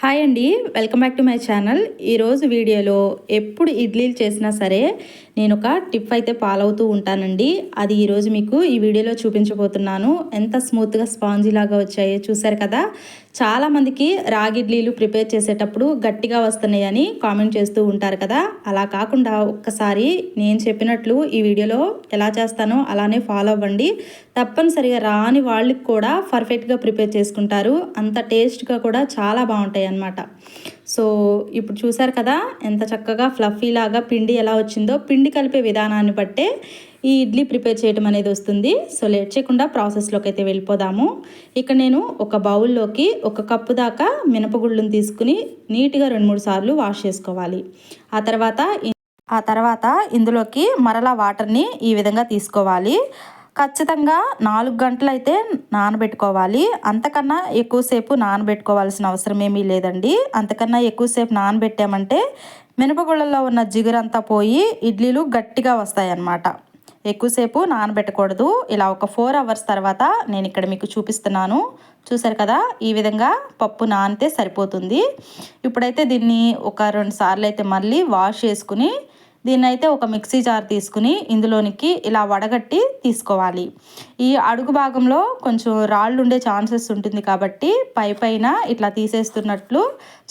Hi అండి welcome back to my channel. ఈరోజు వీడియోలో ఎప్పుడు ఇడ్లీలు చేసినా సరే నేను ఒక టిప్ అయితే పాలవుతూ ఉంటానండి. అది ఈరోజు మీకు ఈ వీడియోలో చూపించబోతున్నాను. ఎంత స్మూత్గా స్పాంజీ లాగా వచ్చాయో చూసారు కదా? చాలామందికి రాగి ఇడ్లీలు ప్రిపేర్ చేసేటప్పుడు గట్టిగా వస్తున్నాయని కామెంట్ చేస్తూ ఉంటారు కదా. అలా కాకుండా ఒక్కసారి నేను చెప్పినట్లు ఈ వీడియోలో ఎలా చేస్తానో అలానే ఫాలో అవ్వండి. తప్పనిసరిగా రాని వాళ్ళకి కూడా పర్ఫెక్ట్గా ప్రిపేర్ చేసుకుంటారు. అంత టేస్ట్గా కూడా చాలా బాగుంటాయి అన్నమాట సో ఇప్పుడు చూసారు కదా ఎంత చక్కగా ఫ్లఫీలాగా పిండి ఎలా వచ్చిందో. పిండి కలిపే విధానాన్ని బట్టే ఈ ఇడ్లీ ప్రిపేర్ చేయడం అనేది వస్తుంది. సో లేట్ చేయకుండా ప్రాసెస్లోకి అయితే వెళ్ళిపోదాము. ఇక్కడ నేను ఒక బౌల్లోకి ఒక కప్పు దాకా మినపగుళ్ళను తీసుకుని నీట్గా రెండు మూడు సార్లు వాష్ చేసుకోవాలి. ఆ తర్వాత ఆ తర్వాత ఇందులోకి మరలా వాటర్ని ఈ విధంగా తీసుకోవాలి. ఖచ్చితంగా నాలుగు గంటలు అయితే నానబెట్టుకోవాలి. అంతకన్నా ఎక్కువసేపు నానబెట్టుకోవాల్సిన అవసరం ఏమీ లేదండి. అంతకన్నా ఎక్కువసేపు నానబెట్టామంటే మినపగుళ్ళల్లో ఉన్న జిగురంతా పోయి ఇడ్లీలు గట్టిగా వస్తాయన్నమాట. ఎక్కువసేపు నానబెట్టకూడదు. ఇలా ఒక ఫోర్ అవర్స్ తర్వాత నేను ఇక్కడ మీకు చూపిస్తున్నాను. చూసారు కదా? ఈ విధంగా పప్పు నానితే సరిపోతుంది. ఇప్పుడైతే దీన్ని ఒక రెండు సార్లు అయితే మళ్ళీ వాష్ చేసుకుని దీన్నైతే ఒక మిక్సీ జార్ తీసుకుని ఇందులోనికి ఇలా వడగట్టి తీసుకోవాలి. ఈ అడుగు భాగంలో కొంచెం రాళ్ళు ఉండే ఛాన్సెస్ ఉంటుంది కాబట్టి పై పైన ఇట్లా తీసేస్తున్నట్లు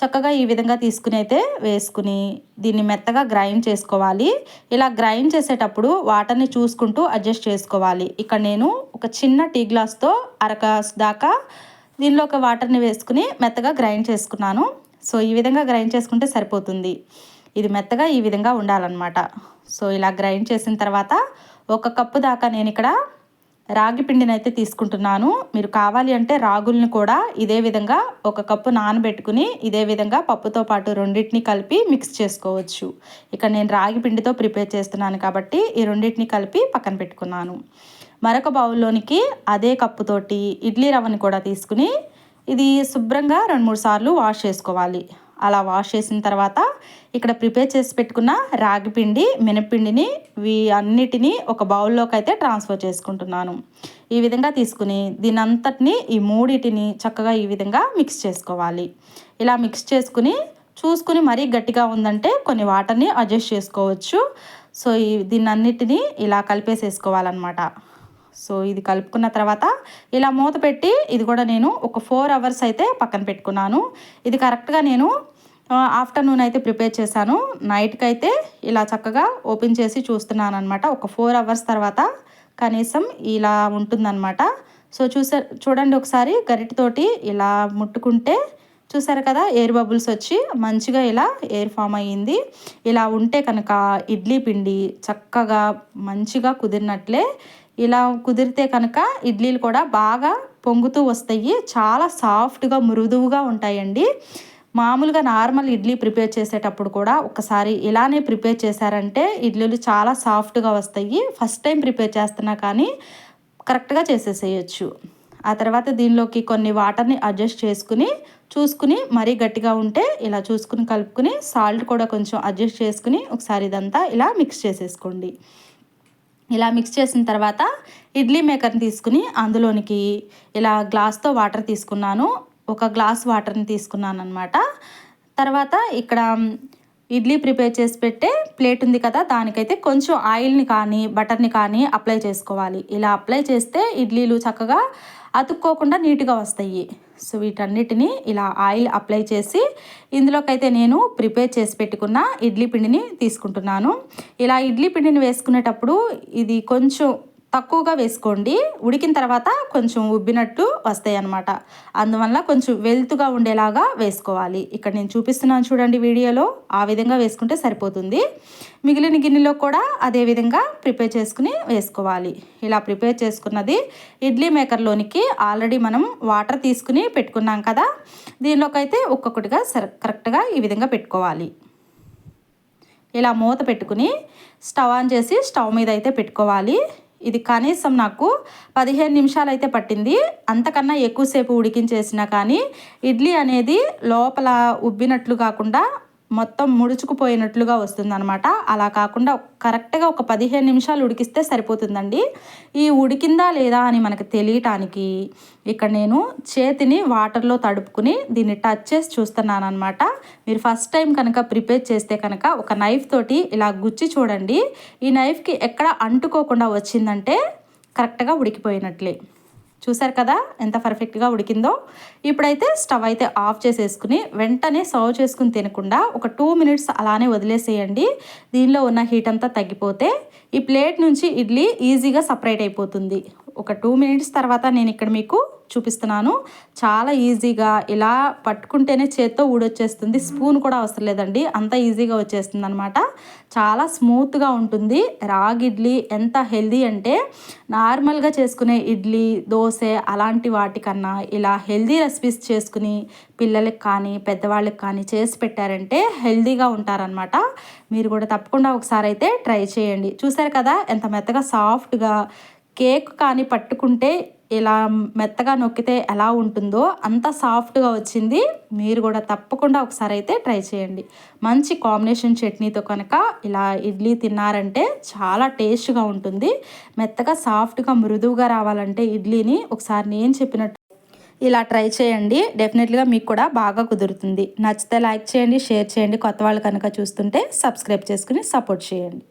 చక్కగా ఈ విధంగా తీసుకుని అయితే వేసుకుని దీన్ని మెత్తగా గ్రైండ్ చేసుకోవాలి. ఇలా గ్రైండ్ చేసేటప్పుడు వాటర్ని చూసుకుంటూ అడ్జస్ట్ చేసుకోవాలి. ఇక్కడ నేను ఒక చిన్న టీ గ్లాస్తో అరకాస్ దాకా దీనిలో ఒక వాటర్ని వేసుకుని మెత్తగా గ్రైండ్ చేసుకున్నాను. సో ఈ విధంగా గ్రైండ్ చేసుకుంటే సరిపోతుంది. ఇది మెత్తగా ఈ విధంగా ఉండాలన్నమాట. సో ఇలా గ్రైండ్ చేసిన తర్వాత ఒక కప్పు దాకా నేను ఇక్కడ రాగి పిండిని అయితే తీసుకుంటున్నాను. మీరు కావాలి అంటే రాగుల్ని కూడా ఇదే విధంగా ఒక కప్పు నానబెట్టుకుని ఇదే విధంగా పప్పుతో పాటు రెండింటిని కలిపి మిక్స్ చేసుకోవచ్చు. ఇక్కడ నేను రాగి పిండితో ప్రిపేర్ చేస్తున్నాను కాబట్టి ఈ రెండింటిని కలిపి పక్కన పెట్టుకున్నాను. మరొక బౌల్లోనికి అదే కప్పుతోటి ఇడ్లీ రవ్వని కూడా తీసుకుని ఇది శుభ్రంగా రెండు మూడు సార్లు వాష్ చేసుకోవాలి. అలా వాష్ చేసిన తర్వాత ఇక్కడ ప్రిపేర్ చేసి పెట్టుకున్న రాగి పిండి మినపిండిని వీ అన్నిటినీ ఒక బౌల్లోకి అయితే ట్రాన్స్ఫర్ చేసుకుంటున్నాను. ఈ విధంగా తీసుకుని దీని అంతటిని ఈ మూడిటిని చక్కగా ఈ విధంగా మిక్స్ చేసుకోవాలి. ఇలా మిక్స్ చేసుకుని చూసుకుని మరీ గట్టిగా ఉందంటే కొన్ని వాటర్ని అడ్జస్ట్ చేసుకోవచ్చు. సో ఈ దీన్ని అన్నిటినీ ఇలా కలిపేసేసుకోవాలన్నమాట. సో ఇది కలుపుకున్న తర్వాత ఇలా మూత పెట్టి ఇది కూడా నేను ఒక ఫోర్ అవర్స్ అయితే పక్కన పెట్టుకున్నాను. ఇది కరెక్ట్గా నేను ఆఫ్టర్నూన్ అయితే ప్రిపేర్ చేశాను. నైట్కి అయితే ఇలా చక్కగా ఓపెన్ చేసి చూస్తున్నాను అనమాట ఒక ఫోర్ అవర్స్ తర్వాత కనీసం ఇలా ఉంటుందన్నమాట. సో చూసా చూడండి ఒకసారి గరిటితోటి ఇలా ముట్టుకుంటే చూసారు కదా ఎయిర్ బబుల్స్ వచ్చి మంచిగా ఇలా ఎయిర్ ఫామ్ అయ్యింది. ఇలా ఉంటే కనుక ఇడ్లీ పిండి చక్కగా మంచిగా కుదిరినట్లే ఇలా కుదిరితే కనుక ఇడ్లీలు కూడా బాగా పొంగుతూ వస్తాయి. చాలా సాఫ్ట్గా మృదువుగా ఉంటాయండి. మామూలుగా నార్మల్ ఇడ్లీ ప్రిపేర్ చేసేటప్పుడు కూడా ఒకసారి ఇలానే ప్రిపేర్ చేశారంటే ఇడ్లీలు చాలా సాఫ్ట్గా వస్తాయి. ఫస్ట్ టైం ప్రిపేర్ చేస్తున్నా కానీ కరెక్ట్గా చేసేసేయచ్చు. ఆ తర్వాత దీనిలోకి కొన్ని వాటర్ని అడ్జస్ట్ చేసుకుని చూసుకుని మరీ గట్టిగా ఉంటే ఇలా చూసుకుని కలుపుకుని సాల్ట్ కూడా కొంచెం అడ్జస్ట్ చేసుకుని ఒకసారి ఇదంతా ఇలా మిక్స్ చేసేసుకోండి. ఇలా మిక్స్ చేసిన తర్వాత ఇడ్లీ మేకర్ని తీసుకుని అందులోనికి ఇలా గ్లాస్తో వాటర్ తీసుకున్నాను. ఒక గ్లాస్ వాటర్ని తీసుకున్నాను అనమాట తర్వాత ఇక్కడ ఇడ్లీ ప్రిపేర్ చేసి పెట్టే ప్లేట్ ఉంది కదా దానికైతే కొంచెం ఆయిల్ని కానీ బటర్ని కానీ అప్లై చేసుకోవాలి. ఇలా అప్లై చేస్తే ఇడ్లీలు చక్కగా అతుక్కోకుండా నీట్గా వస్తాయి. సో వీటన్నిటిని ఇలా ఆయిల్ అప్లై చేసి ఇందులోకైతే నేను ప్రిపేర్ చేసి పెట్టుకున్న ఇడ్లీ పిండిని తీసుకుంటున్నాను. ఇలా ఇడ్లీ పిండిని వేసుకునేటప్పుడు ఇది కొంచెం తక్కువగా వేసుకోండి. ఉడికిన తర్వాత కొంచెం ఉబ్బినట్టు వస్తాయి అన్నమాట అందువల్ల కొంచెం వెల్తుగా ఉండేలాగా వేసుకోవాలి. ఇక్కడ నేను చూపిస్తున్నాను చూడండి వీడియోలో. ఆ విధంగా వేసుకుంటే సరిపోతుంది. మిగిలిన గిన్నెలో కూడా అదే విధంగా ప్రిపేర్ చేసుకుని వేసుకోవాలి. ఇలా ప్రిపేర్ చేసుకున్నది ఇడ్లీ మేకర్లోనికి ఆల్రెడీ మనం వాటర్ తీసుకుని పెట్టుకున్నాం కదా. దీనిలోకి అయితే ఒక్కొక్కటిగా కరెక్ట్గా ఈ విధంగా పెట్టుకోవాలి. ఇలా మూత పెట్టుకుని స్టవ్ ఆన్ చేసి స్టవ్ మీద అయితే పెట్టుకోవాలి. ఇది కనీసం నాకు పదిహేను నిమిషాలు అయితే పట్టింది. అంతకన్నా ఎక్కువసేపు ఉడికించేసినా కానీ ఇడ్లీ అనేది లోపల ఉబ్బినట్లు కాకుండా మొత్తం ముడుచుకుపోయినట్లుగా వస్తుందన్నమాట. అలా కాకుండా కరెక్ట్గా ఒక పదిహేను నిమిషాలు ఉడికిస్తే సరిపోతుందండి. ఈ ఉడికిందా లేదా అని మనకు తెలియటానికి ఇక్కడ నేను చేతిని వాటర్లో తడుపుకుని దీన్ని టచ్ చేసి చూస్తున్నాను అనమాట మీరు ఫస్ట్ టైం కనుక ప్రిపేర్ చేస్తే కనుక ఒక నైఫ్ తోటి ఇలా గుచ్చి చూడండి. ఈ నైఫ్కి ఎక్కడ అంటుకోకుండా వచ్చిందంటే కరెక్ట్గా ఉడికిపోయినట్లే. చూసారు కదా ఎంత పర్ఫెక్ట్గా ఉడికిందో? ఇప్పుడైతే స్టవ్ అయితే ఆఫ్ చేసేసుకుని వెంటనే సర్వ్ చేసుకుని తినకుండా ఒక టూ మినిట్స్ అలానే వదిలేసేయండి. దీనిలో ఉన్న హీట్ అంతా తగ్గిపోతే ఈ ప్లేట్ నుంచి ఇడ్లీ ఈజీగా సపరేట్ అయిపోతుంది. ఒక టూ మినిట్స్ తర్వాత నేను ఇక్కడ మీకు చూపిస్తున్నాను. చాలా ఈజీగా ఇలా పట్టుకుంటేనే చేత్తో ఊడొచ్చేస్తుంది. స్పూన్ కూడా అవసరం లేదండి. అంత ఈజీగా వచ్చేస్తుంది అనమాట చాలా స్మూత్గా ఉంటుంది. రాగి ఇడ్లీ ఎంత హెల్దీ అంటే నార్మల్గా చేసుకునే ఇడ్లీ దోశ అలాంటి వాటికన్నా ఇలా హెల్దీ రెసిపీస్ చేసుకుని పిల్లలకి కానీ పెద్దవాళ్ళకి కానీ చేసి పెట్టారంటే హెల్దీగా ఉంటారనమాట మీరు కూడా తప్పకుండా ఒకసారి అయితే ట్రై చేయండి. చూసారు కదా? ఎంత మెత్తగా సాఫ్ట్గా కేక్ కానీ పట్టుకుంటే ఇలా మెత్తగా నొక్కితే ఎలా ఉంటుందో అంత సాఫ్ట్గా వచ్చింది. మీరు కూడా తప్పకుండా ఒకసారి అయితే ట్రై చేయండి. మంచి కాంబినేషన్ చట్నీతో కనుక ఇలా ఇడ్లీ తిన్నారంటే చాలా టేస్ట్గా ఉంటుంది. మెత్తగా సాఫ్ట్గా మృదువుగా రావాలంటే ఇడ్లీని ఒకసారి నేను చెప్పినట్టు ఇలా ట్రై చేయండి. డెఫినెట్గా మీకు కూడా బాగా కుదురుతుంది. నచ్చితే లైక్ చేయండి షేర్ చేయండి. కొత్త వాళ్ళు కనుక చూస్తుంటే సబ్స్క్రైబ్ చేసుకుని సపోర్ట్ చేయండి.